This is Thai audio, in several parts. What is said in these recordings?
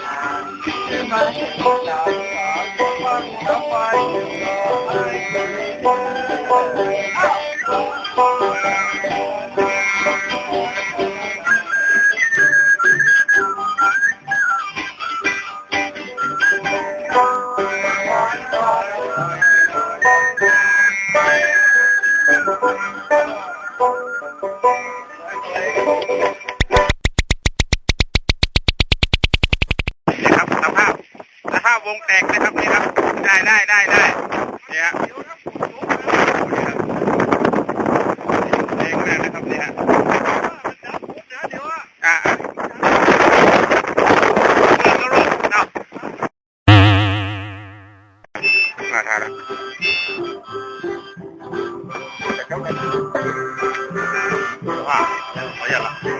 นี่ วงแตกนะครับนี่ครับ ได้ได้ได้ได้เนี่ยฮะเองมากนะครับนี่ฮะอ่าอ่าลงลงเอามาทานแล้วว้าวขออย่าละ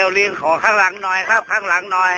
โอลินขอข้างหลังหน่อยครับ ข้างหลังหน่อย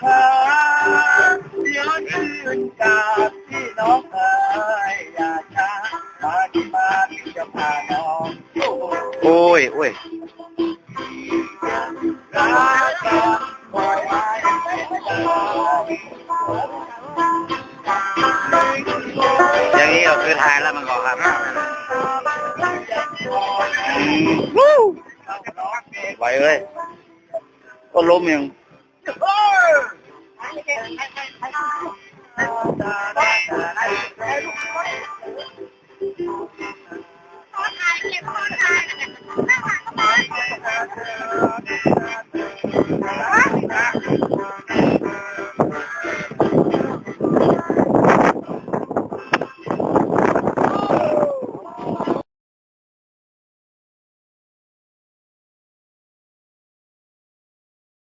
ในกับพี่น้องเอ๋ยอย่าช้ามาที่มาพี่จะพาน้องโอ้ยโอ้ยรักกันคอยให้เป็นใจอย่างนี้ก็คือถ่ายแล้วมันก็ครับอืมวู้ไหวเลยก็ล้มยัง